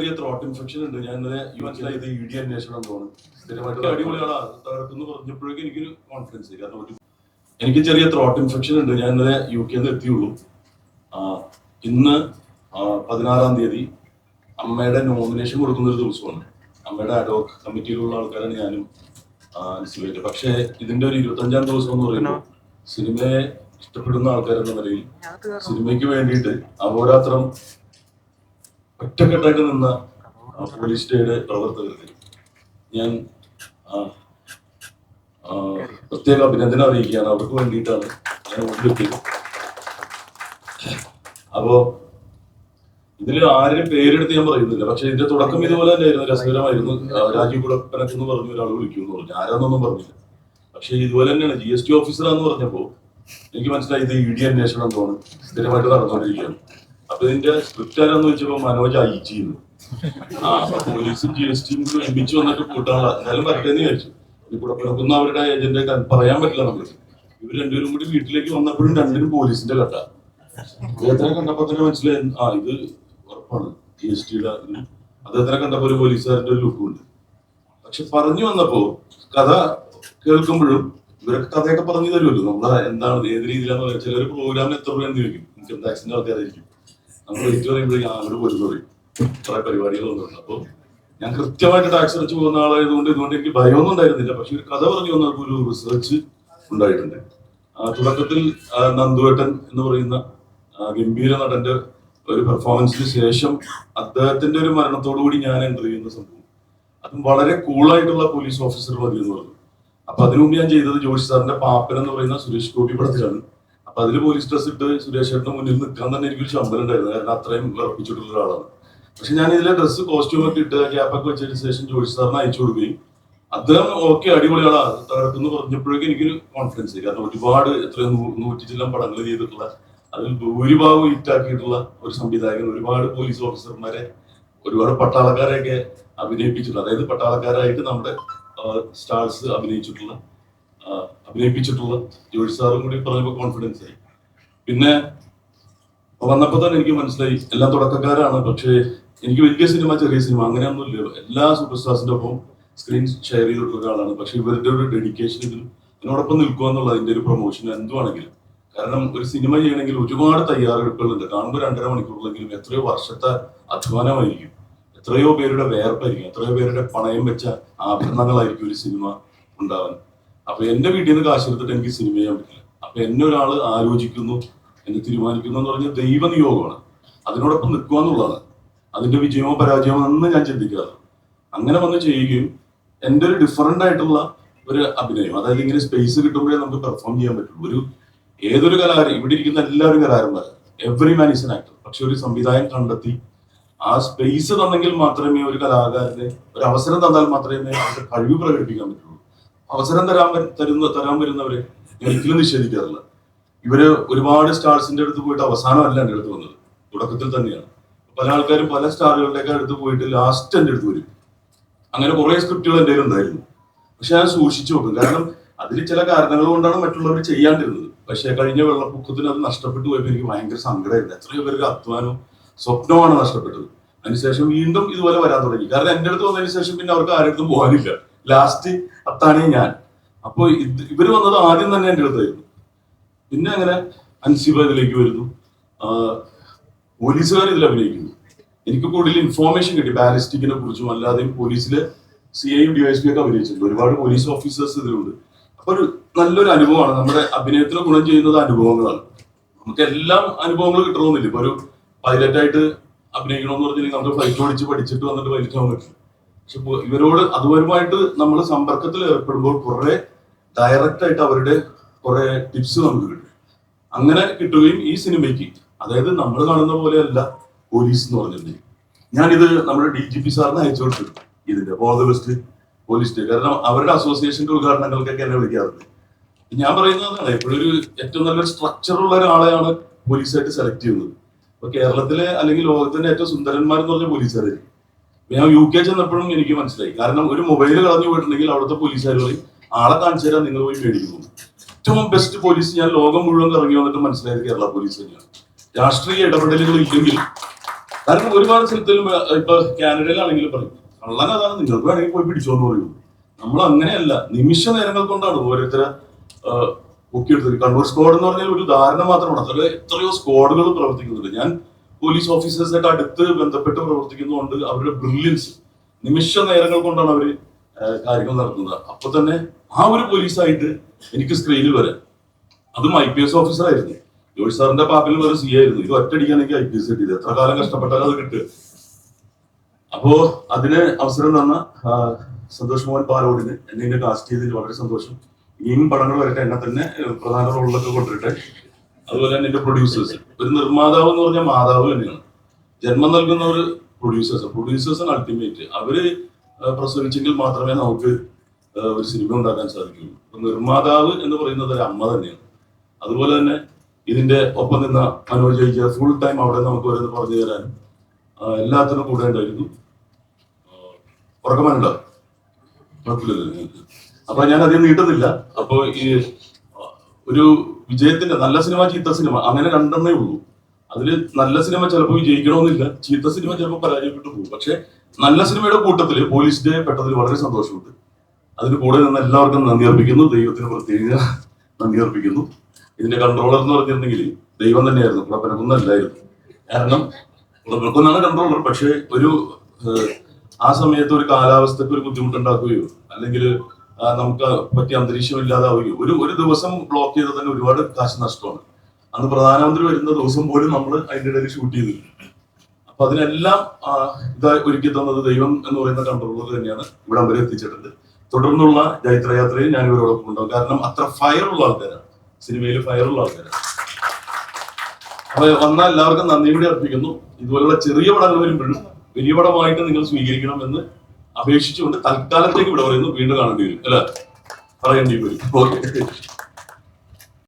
ചെറിയ throat infection ഉണ്ട്. ഞാൻ ഇന്നലെ ഈ മനസ്സിലായി ഇത് ഇ ഡി അന്വേഷണം തോന്നുന്നു സ്ഥിരമായിട്ട് അടിപൊളിയാളാ തകർക്കുന്നു പറഞ്ഞപ്പോഴേക്കും എനിക്കൊരു കോൺഫിഡൻസ് കാരണം എനിക്ക് ചെറിയ ത്രോട്ട് ഇൻഫെക്ഷൻ ഉണ്ട്. ഞാൻ ഇന്നലെ യു കെന്ന് എത്തിയുള്ളൂ. ആ, ഇന്ന് ആ, പതിനാറാം തീയതി അമ്മയുടെ നോമിനേഷൻ കൊടുക്കുന്ന ഒരു ദിവസമാണ്. അമ്മയുടെ അഡോക് കമ്മിറ്റിയിലുള്ള ആൾക്കാരാണ് ഞാനും അനുസരിക്കുന്നത് പക്ഷേ ഇതിന്റെ ഒരു ഇരുപത്തഞ്ചാം ദിവസം എന്ന് പറയുമ്പോൾ സിനിമയെ ഇഷ്ടപ്പെടുന്ന ആൾക്കാരെന്ന നിലയിൽ സിനിമയ്ക്ക് വേണ്ടിയിട്ട് അഹോരാത്രം ഒറ്റക്കെട്ടായിട്ട് നിന്ന പോലീസ് സ്റ്റേയുടെ പ്രവർത്തകർക്ക് ഞാൻ പ്രത്യേക അഭിനന്ദനം അറിയിക്കുകയാണ്. അവർക്ക് വേണ്ടിയിട്ടാണ് ഞാൻ മുന്നിലെത്തിയത് അപ്പോ ഇതിൽ ആരും പേരെടുത്ത് ഞാൻ പറയുന്നില്ല. പക്ഷെ ഇതിന്റെ തുടക്കം ഇതുപോലെ തന്നെയായിരുന്നു. രസകരമായിരുന്നു. രാജീവ് കുടപ്പനക്ക് എന്ന് പറഞ്ഞ ഒരാൾ വിളിക്കും എന്ന് പറഞ്ഞു. ആരാന്നൊന്നും പറഞ്ഞില്ല. പക്ഷെ ഇതുപോലെ തന്നെയാണ്. ജി എസ് ടി ഓഫീസറാന്ന് പറഞ്ഞപ്പോ എനിക്ക് മനസ്സിലായി ഇത് ഇ ഡി അന്വേഷണം തോന്നുന്നു സ്ഥിരമായിട്ട് നടന്നുകൊണ്ടിരിക്കുകയാണ്. അപ്പൊ ഇതിന്റെ സ്ക്രിപ്റ്റ് ആരാന്ന് വെച്ചപ്പോ മനോജ് അയച്ചിരുന്നു ആ അപ്പൊ പോലീസും ജി എസ് ടിയും ഒരുമിച്ച് വന്നിട്ട് കൂട്ടാനുള്ള എന്തായാലും വരട്ടെ എന്ന് വിചാരിച്ചു. ഈ കുടപ്പനക്കുന്ന അവരുടെ ഏജന്റ് പറയാൻ പറ്റില്ല നമ്മൾ ഇവർ രണ്ടുപേരും കൂടി വീട്ടിലേക്ക് വന്നപ്പോഴും രണ്ടിനും പോലീസിന്റെ കട്ട അദ്ദേഹത്തിനെ കണ്ടപ്പോ തന്നെ മനസ്സിലായി? ആ ഇത് ഉറപ്പാണ്. ജി എസ് ടിയുടെ അദ്ദേഹത്തിനെ കണ്ടപ്പോ ഒരു പോലീസുകാരന്റെ ഒരു ലുക്കും ഉണ്ട്. പക്ഷെ പറഞ്ഞു വന്നപ്പോ കഥ കേൾക്കുമ്പോഴും ഇവരൊക്കെ കഥയൊക്കെ പറഞ്ഞു തരുമല്ലോ. നമ്മളെ എന്താണ് ഏത് രീതിയിലാണെന്ന് ചിലർ പ്രോഗ്രാമിന് എത്ര രൂപ എന്ന് ചോദിക്കും. ഇൻകം ടാക്സിന്റെ ആൾക്കാരായിരിക്കും നമ്മൾ റേറ്റ് പറയുമ്പോഴേ അങ്ങോട്ട് പോലും പറയും കുറെ പരിപാടികളൊന്നും അപ്പൊ ഞാൻ കൃത്യമായിട്ട് ടാക്സ് അടച്ചു പോകുന്ന ആളായതുകൊണ്ട് ഇതുകൊണ്ട് എനിക്ക് ഭയമൊന്നും ഉണ്ടായിരുന്നില്ല. പക്ഷെ ഒരു കഥ പറഞ്ഞു വന്നപ്പോൾ ഒരു റിസർച്ച് ഉണ്ടായിട്ടുണ്ട്. തുടക്കത്തിൽ നന്ദുവേട്ടൻ എന്ന് പറയുന്ന ഗംഭീര നടന്റെ ഒരു പെർഫോമൻസിന് ശേഷം അദ്ദേഹത്തിന്റെ ഒരു മരണത്തോടു കൂടി ഞാൻ എന്റർ ചെയ്യുന്ന സംഭവം. അതും വളരെ കൂളായിട്ടുള്ള പോലീസ് ഓഫീസർ മതി എന്ന് പറഞ്ഞു. അപ്പൊ അതിനു മുമ്പ് ഞാൻ ചെയ്തത് ജോഷി സാറിന്റെ പാപ്പൻ എന്ന് പറയുന്ന സുരേഷ് ഗോപി പടത്തിലാണ്. അപ്പൊ പോലീസ് ഡ്രസ് ഇട്ട് സുരേഷേട്ടന് മുന്നിൽ നിൽക്കാൻ തന്നെ എനിക്കൊരു ശമ്പളം ഉണ്ടായിരുന്നു. കാരണം അത്രയും വിറപ്പിച്ചിട്ടുള്ള ഒരാളാണ്. പക്ഷെ ഞാൻ ഇതിലെ ഡ്രസ്സ് കോസ്റ്റ്യൂം ഒക്കെ ഇട്ട് ക്യാപ്പൊക്കെ വെച്ചതിന് ശേഷം ജോഷി സാറിന് അയച്ചു കൊടുക്കുകയും അദ്ദേഹം ഓക്കെ അടിപൊളിയാണ് തകർക്കുന്നു പറഞ്ഞപ്പോഴേക്കും എനിക്കൊരു കോൺഫിഡൻസ് കാരണം ഒരുപാട് എത്രയും നൂ- നൂറ്റി ചില്ലം പടങ്ങൾ ചെയ്തിട്ടുള്ള അതിൽ ഭൂരിഭാഗം ഹിറ്റാക്കിയിട്ടുള്ള ഒരു സംവിധായകൻ ഒരുപാട് പോലീസ് ഓഫീസർമാരെ ഒരുപാട് പട്ടാളക്കാരെയൊക്കെ അഭിനയിപ്പിച്ചിട്ടുള്ള അതായത് പട്ടാളക്കാരായിട്ട് നമ്മുടെ സ്റ്റാർസ് അഭിനയിച്ചിട്ടുള്ള അഭിനയിപ്പിച്ചിട്ടുള്ള ജോഷി സാറും കൂടി പറഞ്ഞപ്പോൾ കോൺഫിഡൻസ് ആയി. പിന്നെ വന്നപ്പോൾ തന്നെ എനിക്ക് മനസ്സിലായി എല്ലാം തുടക്കക്കാരാണ് പക്ഷേ എനിക്ക് വലിയ സിനിമ ചെറിയ സിനിമ അങ്ങനെയൊന്നുമില്ല എല്ലാ സൂപ്പർ സ്റ്റാർസിന്റെ ഒപ്പം സ്ക്രീൻ ഷെയർ ചെയ്തിട്ടുള്ള ഒരാളാണ്. പക്ഷെ ഇവരുടെ ഒരു ഡെഡിക്കേഷൻ ഇതിനും നിൽക്കുക എന്നുള്ള അതിന്റെ ഒരു പ്രൊമോഷൻ എന്തുവാണെങ്കിലും. കാരണം ഒരു സിനിമ ചെയ്യണമെങ്കിൽ ഒരുപാട് തയ്യാറെടുപ്പുകളുണ്ട്. കാണുമ്പോൾ രണ്ടര മണിക്കൂറിലെങ്കിലും എത്രയോ വർഷത്തെ അധ്വാനമായിരിക്കും. എത്രയോ പേരുടെ വേർപ്പായിരിക്കും. എത്രയോ പേരുടെ പണയം വെച്ച ആഭരണങ്ങളായിരിക്കും ഒരു സിനിമ ഉണ്ടാവാൻ. അപ്പൊ എന്റെ വീട്ടിൽ നിന്ന് കാശ് എടുത്തിട്ട് എനിക്ക് സിനിമ ചെയ്യാൻ പറ്റില്ല. അപ്പൊ എന്നെ ഒരാൾ ആലോചിക്കുന്നു എന്നെ തീരുമാനിക്കുന്നു എന്ന് പറഞ്ഞ ദൈവനിയോഗമാണ് അതിനോടൊപ്പം നിൽക്കുക എന്നുള്ളതാണ്. അതിന്റെ വിജയമോ പരാജയമോ എന്ന് ഞാൻ ചിന്തിക്കാറ് അങ്ങനെ വന്ന് ചെയ്യുകയും എന്റെ ഒരു ഡിഫറന്റ് ആയിട്ടുള്ള ഒരു അഭിനയം അതായത് ഇങ്ങനെ സ്പേസ് കിട്ടുമ്പോഴേ നമുക്ക് പെർഫോം ചെയ്യാൻ പറ്റുള്ളൂ. ഒരു ഏതൊരു കലാകാരൻ ഇവിടെ ഇരിക്കുന്ന എല്ലാവരും കലാകാരന്മാർ every man is an actor പക്ഷെ ഒരു സംവിധായകൻ കണ്ടെത്തി ആ സ്പേസ് തന്നെങ്കിൽ മാത്രമേ ഒരു കലാകാരന് ഒരു അവസരം തന്നാൽ മാത്രമേ അവരുടെ കഴിവ് പ്രകടിപ്പിക്കാൻ പറ്റുള്ളൂ. അവസരം തരാൻ തരുന്ന തരാൻ വരുന്നവരെ ഒരിക്കലും നിഷേധിക്കാറില്ല. ഇവർ ഒരുപാട് സ്റ്റാർസിന്റെ അടുത്ത് പോയിട്ട് അവസാനമല്ല എന്റെ അടുത്ത് വന്നത്. തുടക്കത്തിൽ തന്നെയാണ്. പല ആൾക്കാരും പല സ്റ്റാറുകളുടെയൊക്കെ അടുത്ത് പോയിട്ട് ലാസ്റ്റ് എന്റെ അടുത്ത് വരും. അങ്ങനെ കുറെ സ്ക്രിപ്റ്റുകൾ എന്റെ ഉണ്ടായിരുന്നു. പക്ഷെ ഞാൻ സൂക്ഷിച്ചു നോക്കും കാരണം അതിൽ ചില കാരണങ്ങൾ കൊണ്ടാണ് മറ്റുള്ളവർ ചെയ്യാണ്ടിരുന്നത്. പക്ഷെ കഴിഞ്ഞ വെള്ളപ്പൊക്കത്തിന് അത് നഷ്ടപ്പെട്ടു പോയപ്പോൾ എനിക്ക് ഭയങ്കര സങ്കടമായിരുന്നു. എത്രയോ പേർക്ക് അധ്വാനവും സ്വപ്നമാണ് നഷ്ടപ്പെട്ടത്. അതിനുശേഷം വീണ്ടും ഇതുപോലെ വരാൻ തുടങ്ങി. കാരണം എന്റെ അടുത്ത് വന്നതിന് ശേഷം പിന്നെ അവർക്ക് ആരുടെ അടുത്തും പോകാനില്ല. ലാസ്റ്റ് അത്താണേ ഞാൻ. അപ്പോൾ ഇത് ഇവർ വന്നത് ആദ്യം തന്നെ എന്റെ അടുത്തായിരുന്നു. പിന്നെ അങ്ങനെ അൻസിബ ഇതിലേക്ക് വരുന്നു. പോലീസുകാർ ഇതിൽ അഭിനയിക്കുന്നു. എനിക്ക് കൂടുതൽ ഇൻഫോർമേഷൻ കിട്ടി. ബാലിസ്റ്റിക്കിനെ കുറിച്ചും അല്ലാതെയും പോലീസിലെ സി ഐയും ഡി എസ് പി ഒക്കെ അഭിനയിച്ചിട്ടുണ്ട്. ഒരുപാട് പോലീസ് ഓഫീസേഴ്സ് ഇതിലുണ്ട്. അപ്പൊ ഒരു നല്ലൊരു അനുഭവമാണ്. നമ്മുടെ അഭിനയത്തിന് ഗുണം ചെയ്യുന്നത് അനുഭവങ്ങളാണ്. നമുക്ക് എല്ലാം അനുഭവങ്ങൾ കിട്ടണമെന്നില്ല. ഇപ്പൊ ഒരു പൈലറ്റായിട്ട് അഭിനയിക്കണമെന്ന് പറഞ്ഞില്ലെങ്കിൽ നമുക്ക് ഫ്ലൈറ്റ് ഓടിച്ച് പഠിച്ചിട്ട് വന്നിട്ട് പൈലറ്റ് ആവാൻ പറ്റില്ല പക്ഷെ ഇവരോട് അതുപരമായിട്ട് നമ്മൾ സമ്പർക്കത്തിൽ ഏർപ്പെടുമ്പോൾ കുറെ ഡയറക്റ്റ് ആയിട്ട് അവരുടെ കുറെ ടിപ്സ് നമുക്ക് കിട്ടും. അങ്ങനെ കിട്ടുകയും ഈ സിനിമയ്ക്ക്. അതായത് നമ്മൾ കാണുന്ന പോലെയല്ല പോലീസ് എന്ന് പറഞ്ഞിട്ടുണ്ടെങ്കിൽ. ഞാനിത് നമ്മുടെ ഡി ജി പി സാറിന് അയച്ചു കൊടുത്തു. ഇതിന്റെ ഓൾ പോലീസ് ഡേ കാരണം അവരുടെ അസോസിയേഷന്റെ ഉദ്ഘാടനങ്ങൾക്കൊക്കെ എന്നെ വിളിക്കാറുണ്ട്. ഞാൻ പറയുന്നതാണ് എപ്പോഴും ഒരു ഏറ്റവും നല്ലൊരു സ്ട്രക്ചർ ഉള്ള ഒരാളെയാണ് പോലീസായിട്ട് സെലക്ട് ചെയ്യുന്നത്. ഇപ്പൊ കേരളത്തിലെ അല്ലെങ്കിൽ ലോകത്തിന്റെ ഏറ്റവും സുന്ദരന്മാരെന്ന് പറഞ്ഞ പോലീസുകാരായിരിക്കും ഞാൻ യു കെ ചെന്നപ്പോഴും എനിക്ക് മനസ്സിലായി. കാരണം ഒരു മൊബൈൽ കളഞ്ഞു പോയിട്ടുണ്ടെങ്കിൽ അവിടുത്തെ പോലീസുകാർ പറയും ആളെ കാണിച്ചു തരാൻ നിങ്ങൾ പോയി മേടിക്കുന്നു ഏറ്റവും ബെസ്റ്റ് പോലീസ് ഞാൻ ലോകം മുഴുവൻ ഇറങ്ങി വന്നിട്ട് മനസ്സിലായത് കേരള പോലീസ് തന്നെയാണ്. രാഷ്ട്രീയ ഇടപെടലുകൾ ഇല്ലെങ്കിൽ. കാരണം ഒരുപാട് സ്ഥലത്തിലും ഇപ്പൊ കാനഡയിലാണെങ്കിലും പറയും കള്ളൻ അതാണ് നിങ്ങൾക്ക് വേണമെങ്കിൽ പോയി പിടിച്ചോന്ന് പറയും. നമ്മൾ അങ്ങനെയല്ല നിമിഷ നേരങ്ങൾ കൊണ്ടാണ് ഓരോരുത്തരെ പൊക്കിയെടുത്തത്. കണ്ണൂർ സ്ക്വാഡ് എന്ന് പറഞ്ഞാൽ ഒരു ധാരണ മാത്രമാണ്. അതിൽ എത്രയോ സ്ക്വാഡുകൾ പ്രവർത്തിക്കുന്നുണ്ട്. ഞാൻ പോലീസ് ഓഫീസേഴ്സായിട്ട് അടുത്ത് ബന്ധപ്പെട്ട് പ്രവർത്തിക്കുന്നതുകൊണ്ട് അവരുടെ ബ്രില്യൻസ് നിമിഷ നേരങ്ങൾ കൊണ്ടാണ് അവർ കാര്യങ്ങൾ നടത്തുന്നത്. അപ്പൊ തന്നെ ആ ഒരു പോലീസായിട്ട് എനിക്ക് സ്ക്രീനിൽ വരാം. അതും ഐ പി എസ് ഓഫീസറായിരുന്നു ജോയ് സാറിന്റെ പാപ്പിൽ ഒരു സി ആയിരുന്നു. ഇത് ഒറ്റടിക്കാണെങ്കിൽ ഐ പി എസ് കിട്ടിയത്. എത്ര കാലം കഷ്ടപ്പെട്ടാലും അത് കിട്ടുക. അപ്പോ അതിന് അവസരം തന്ന സന്തോഷ് മോഹൻ പാലോടിന് എന്നെ ഇതിനെ കാസ്റ്റ് ചെയ്തതിൽ വളരെ സന്തോഷം. ഇനിയും പടങ്ങൾ വരട്ടെ. എന്നെ തന്നെ പ്രധാന റോളിലൊക്കെ കൊണ്ടിട്ടെ അതുപോലെ തന്നെ എന്റെ പ്രൊഡ്യൂസേഴ്സ് ഒരു നിർമ്മാതാവ് എന്ന് പറഞ്ഞാൽ മാതാവ് തന്നെയാണ്. ജന്മം നൽകുന്ന ഒരു പ്രൊഡ്യൂസേഴ്സ് പ്രൊഡ്യൂസേഴ്സാണ് അൾട്ടിമേറ്റ് അവർ പ്രസവിച്ചെങ്കിൽ മാത്രമേ നമുക്ക് ഒരു സിനിമ ഉണ്ടാക്കാൻ സാധിക്കുള്ളൂ അപ്പൊ നിർമ്മാതാവ് എന്ന് പറയുന്നത് ഒരു അമ്മ തന്നെയാണ്. അതുപോലെ തന്നെ ഇതിന്റെ ഒപ്പം നിന്ന മനോജ് ജയിച്ച ഫുൾ ടൈം അവിടെ നമുക്ക് ഓരോന്ന് പറഞ്ഞു തരാനും എല്ലാത്തിനും കൂടെ ഉണ്ടായിരുന്നു. ഉറക്കമാനുണ്ടോ അപ്പൊ ഞാൻ അധികം നീട്ടുന്നില്ല. അപ്പൊ ഈ ഒരു വിജയത്തിന്റെ നല്ല സിനിമ ചീത്ത സിനിമ അങ്ങനെ രണ്ടെണ്ണേ ഉള്ളൂ. അതിൽ നല്ല സിനിമ ചിലപ്പോൾ വിജയിക്കണമെന്നില്ല. ചീത്ത സിനിമ ചിലപ്പോൾ പരാജയപ്പെട്ടു പോകും. പക്ഷെ നല്ല സിനിമയുടെ കൂട്ടത്തിൽ പോലീസ് ഡേ പെട്ടതിൽ വളരെ സന്തോഷമുണ്ട്. അതിന് കൂടെ നിന്ന് എല്ലാവർക്കും നന്ദി അർപ്പിക്കുന്നു. ദൈവത്തിന് പ്രത്യേക നന്ദി അർപ്പിക്കുന്നു. ഇതിന്റെ കൺട്രോളർ എന്ന് പറഞ്ഞിട്ടുണ്ടെങ്കിൽ ദൈവം തന്നെയായിരുന്നു. കുളപ്പനക്കുന്നല്ലായിരുന്നു കാരണം കുളപ്പനക്കുന്നാണ് കൺട്രോളർ പക്ഷെ ഒരു ആ സമയത്ത് ഒരു കാലാവസ്ഥക്ക് ഒരു ബുദ്ധിമുട്ടുണ്ടാക്കുകയോ അല്ലെങ്കിൽ നമുക്ക് പറ്റിയ അന്തരീക്ഷം ഇല്ലാതാവുകയോ. ഒരു ഒരു ദിവസം ബ്ലോക്ക് ചെയ്ത് തന്നെ ഒരുപാട് കാശ് നഷ്ടമാണ്. അന്ന് പ്രധാനമന്ത്രി വരുന്ന ദിവസം പോലും നമ്മൾ അതിന്റെ ഇടയിൽ ഷൂട്ട് ചെയ്തിരുന്നു അപ്പൊ അതിനെല്ലാം ഇതായി ഒരുക്കി തന്നത് ദൈവം എന്ന് പറയുന്ന കൺട്രോളർ തന്നെയാണ് ഇവിടെ വരെ എത്തിച്ചിട്ടുണ്ട്. തുടർന്നുള്ള ജൈത്രയാത്രയിൽ ഞാൻ ഇവരോടൊപ്പം ഉണ്ടാവും കാരണം അത്ര ഫയറുള്ള ആൾക്കാരാണ്. സിനിമയിൽ ഫയറുള്ള ആൾക്കാരാണ്. അപ്പൊ വന്ന എല്ലാവർക്കും നന്ദി കൂടി അർപ്പിക്കുന്നു. ഇതുപോലുള്ള ചെറിയ പടങ്ങൾ വരുമ്പോഴും വലിയ പടമായിട്ട് നിങ്ങൾ സ്വീകരിക്കണമെന്ന് അപേക്ഷിച്ചുകൊണ്ട് തൽക്കാലത്തേക്ക് ഇവിടെ പറയുന്നു വീണ്ടും കാണേണ്ടി വരും. അല്ല? പറയേണ്ടി വരും. ഓക്കെ.